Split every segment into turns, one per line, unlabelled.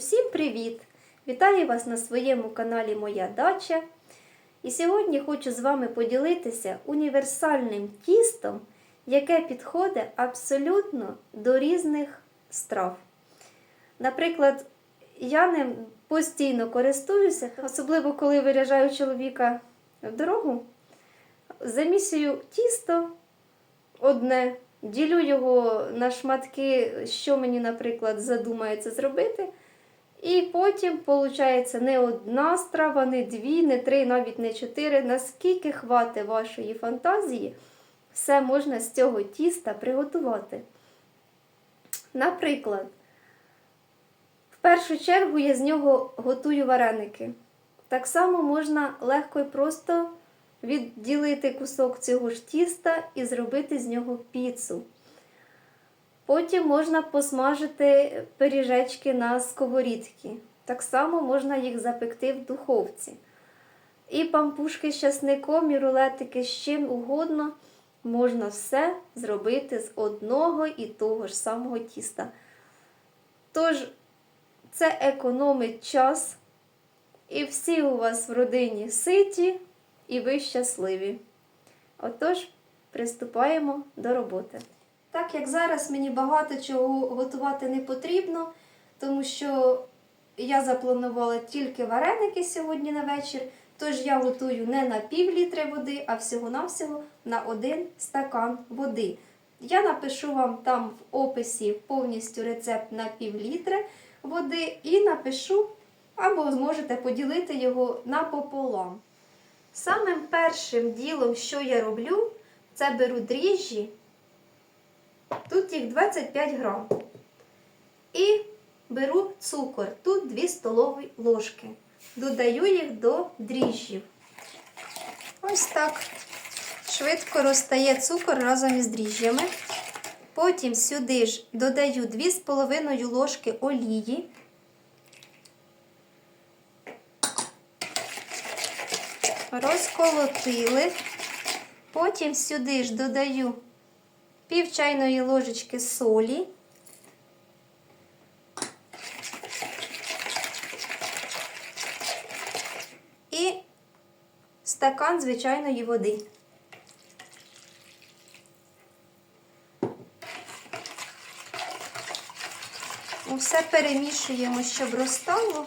Усім привіт! Вітаю вас на своєму каналі Моя Дача. І сьогодні хочу з вами поділитися універсальним тістом, яке підходить абсолютно до різних страв. Наприклад, я ним постійно користуюся, особливо коли виряджаю чоловіка в дорогу. Замісюю тісто одне, ділю його на шматки, що мені, наприклад, задумається зробити. І потім, виходить, не одна страва, не дві, не три, навіть не чотири. Наскільки хватить вашої фантазії, все можна з цього тіста приготувати. Наприклад, в першу чергу я з нього готую вареники. Так само можна легко і просто відділити кусок цього ж тіста і зробити з нього піцу. Потім можна посмажити пиріжечки на сковорідці. Так само можна їх запекти в духовці. І пампушки з часником, і рулетики з чим угодно. Можна все зробити з одного і того ж самого тіста. Тож, це економить час, і всі у вас в родині ситі, і ви щасливі. Отож, приступаємо до роботи. Так як зараз мені багато чого готувати не потрібно, тому що я запланувала тільки вареники сьогодні на вечір, тож я готую не на пів літри води, а всього-навсього на один стакан води. Я напишу вам там в описі повністю рецепт на пів літри води і напишу, або зможете поділити його напополам. Самим першим ділом, що я роблю, це беру дріжджі. Тут їх 25 грам. І беру цукор. Тут 2 столові ложки. Додаю їх до дріжджів. Ось так. Швидко розтає цукор разом із дріжджями. Потім сюди ж додаю 2,5 ложки олії. Розколотили. Потім сюди ж додаю пів чайної ложечки солі. І стакан звичайної води. Усе перемішуємо, щоб розтало.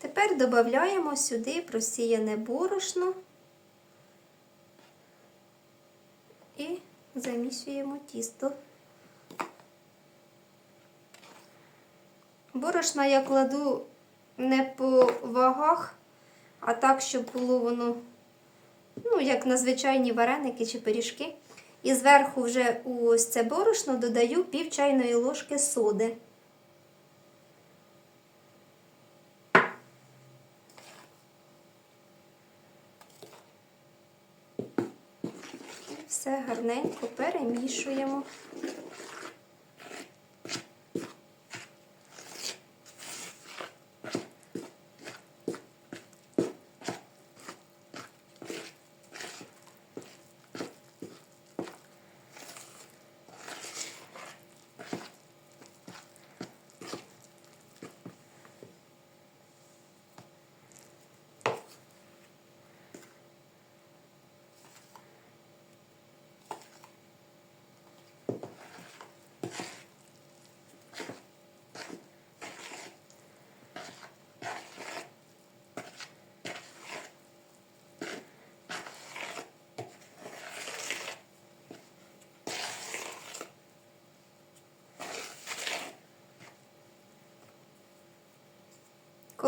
Тепер додаємо сюди просіяне борошно і замісюємо тісто. Борошна я кладу не по вагах, а так, щоб було воно, ну, як на звичайні вареники чи пиріжки. І зверху вже ось це борошно додаю пів чайної ложки соди. Все гарненько перемішуємо.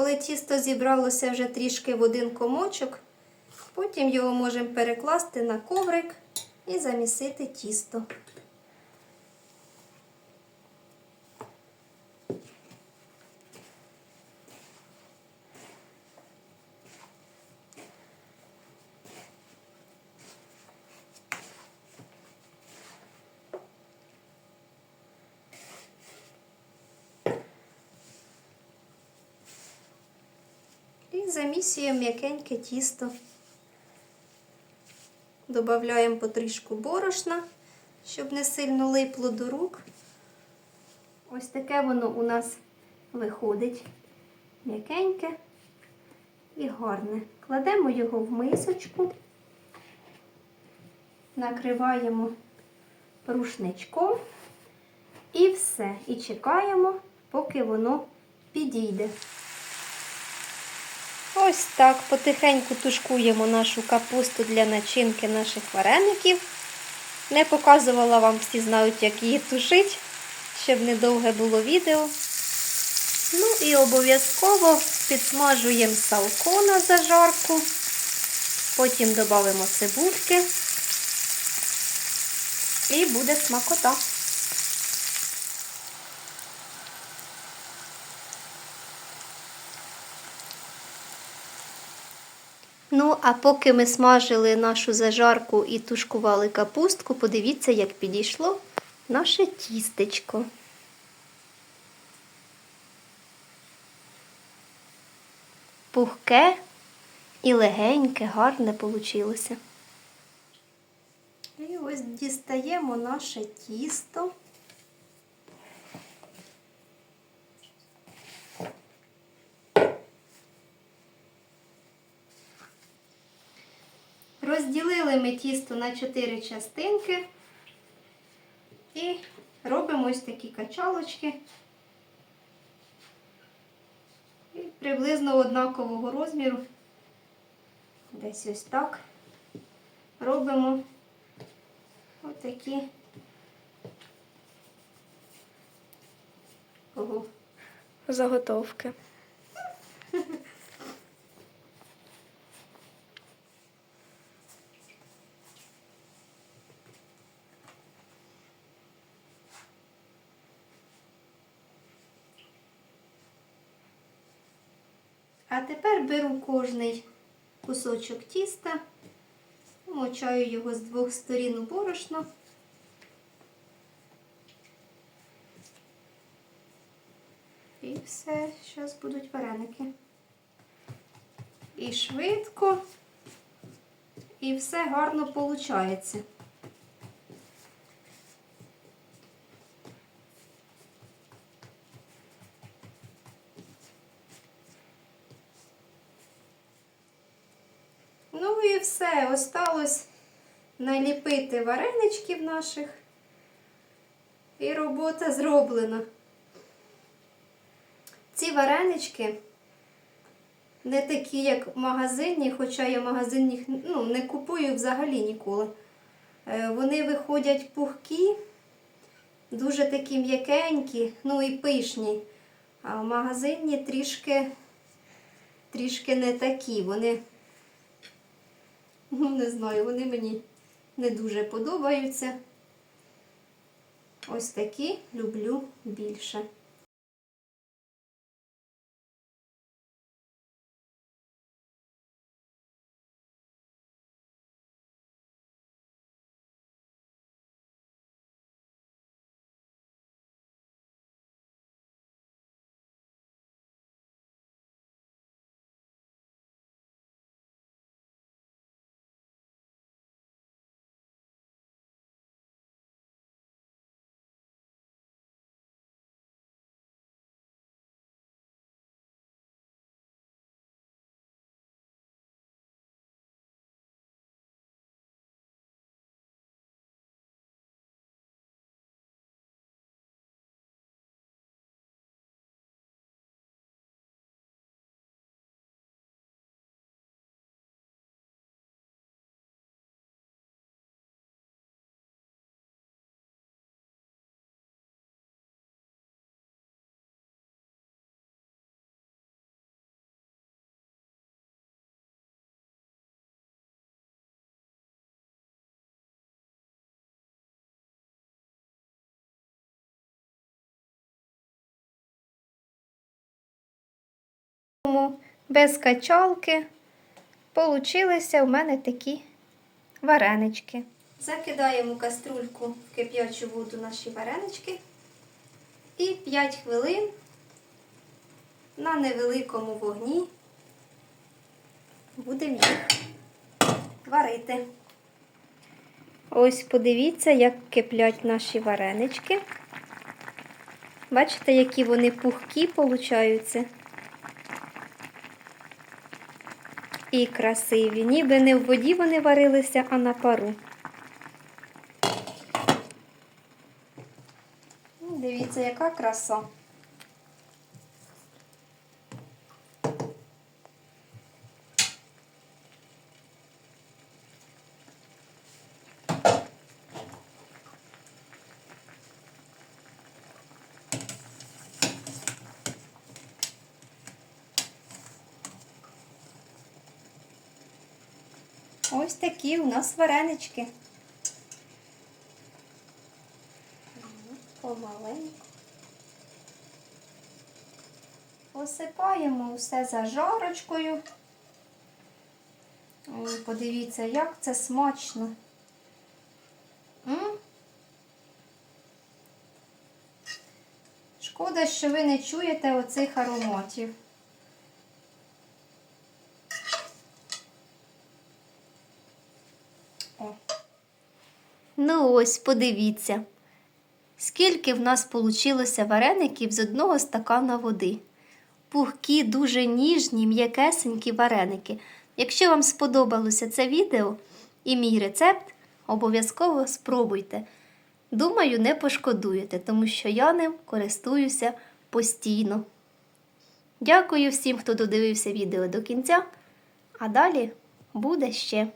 Коли тісто зібралося вже трішки в один комочок, потім його можемо перекласти на коврик і замісити тісто. І м'якеньке тісто. Додаємо потрішку борошна, щоб не сильно липло до рук. Ось таке воно у нас виходить м'якеньке і гарне. Кладемо його в мисочку, накриваємо рушничком і все. І чекаємо, поки воно підійде. Ось так потихеньку тушкуємо нашу капусту для начинки наших вареників. Не показувала вам, всі знають, як її тушить, щоб недовге було відео. Ну і обов'язково підсмажуємо салко на зажарку, потім додамо цибульки і буде смакота. Ну, а поки ми смажили нашу зажарку і тушкували капустку, подивіться, як підійшло наше тістечко. Пухке і легеньке, гарне получилося. І ось дістаємо наше тісто. Розділили ми тісто на 4 частинки і робимо ось такі качалочки. І приблизно однакового розміру. Десь ось так. Робимо отакі
Заготовки.
А тепер беру кожний кусочок тіста, мочаю його з двох сторін у борошно. І все, зараз будуть вареники. І швидко, і все гарно виходить. Ну і все, осталось наліпити вареничків наших. І робота зроблена. Ці варенички не такі, як магазинні, хоча я магазинних ну, не купую взагалі ніколи. Е, Вони виходять пухкі, дуже такі м'якенькі, ну і пишні. А в магазині трішки, трішки не такі. Вони Ну, не знаю, вони мені не дуже подобаються. Ось такі люблю більше. Тому без качалки получилися в мене такі варенички. Закидаємо каструльку в кип'ячу воду наші варенички і 5 хвилин на невеликому вогні будемо їх варити. Ось подивіться, як киплять наші варенички. Бачите, які вони пухкі получаються. І красиві. Ніби не в воді вони варилися, а на пару. Ну, Дивіться, яка краса. Ось такі у нас варенички. Помаленьку. Посипаємо усе зажарочкою. Ой, подивіться, як це смачно. Шкода, що ви не чуєте оцих ароматів. Ну ось, подивіться, скільки в нас получилося вареників з одного стакана води. Пухкі, дуже ніжні, м'якесенькі вареники. Якщо вам сподобалося це відео і мій рецепт, обов'язково спробуйте. Думаю, не пошкодуєте, тому що я ним користуюся постійно. Дякую всім, хто додивився відео до кінця, а далі буде ще.